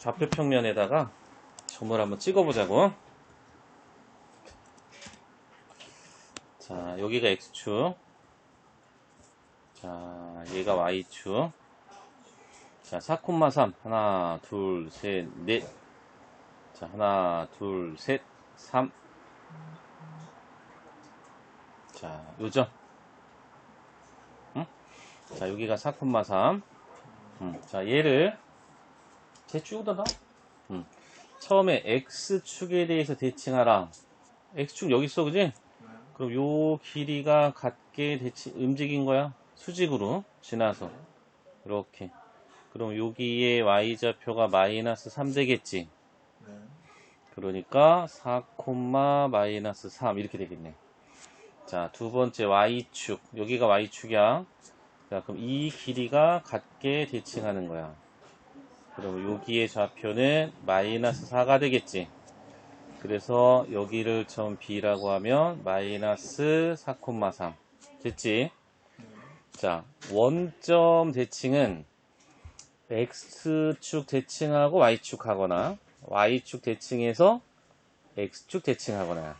좌표 평면에다가 점을 한번 찍어보자고. 자, 여기가 X축. 자, 얘가 Y축. 자, 4,3. 하나, 둘, 셋, 넷. 자, 하나, 둘, 셋, 3. 자, 요점. 응? 자, 여기가 4,3. 음, 자, 얘를 나. 음. 처음에 X축에 대해서 대칭하라. X축 여기 있어, 그지? 그럼 요 길이가 같게 대칭, 움직인 거야. 수직으로 지나서. 이렇게. 그럼 여기에 Y좌표가 마이너스 3 되겠지. 네. 그러니까 4, 마이너스 3 이렇게 되겠네. 자, 두 번째 Y축. 여기가 Y축이야. 자, 그럼 이 길이가 같게 대칭하는 거야. 그럼 여기의 좌표는 마이너스 4가 되겠지. 그래서 여기를 점 B라고 하면 마이너스 4,3. 됐지? 자, 원점 대칭은 X축 대칭하고 Y축 하거나 Y축 대칭해서 X축 대칭하거나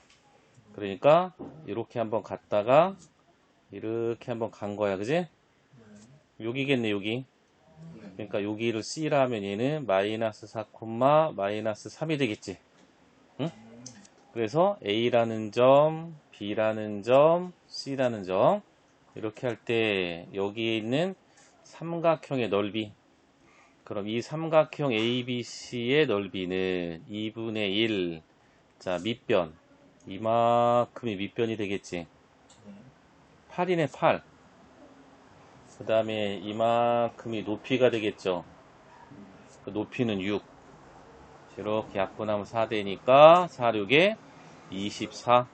그러니까 이렇게 한번 갔다가 이렇게 한번 간 거야 그지? 여기겠네 여기 그러니까 여기를 C라 하면 얘는 마이너스 4, 마이너스 3이 되겠지 응? 그래서 A라는 점, B라는 점, C라는 점 이렇게 할 때 여기에 있는 삼각형의 넓이 그럼 이 삼각형 ABC의 넓이는 2분의 1. 자, 밑변. 이만큼이 밑변이 되겠지. 8이네, 8. 그 다음에 이만큼이 높이가 되겠죠. 그 높이는 6. 이렇게 약분하면 4 되니까 4, 6에 24.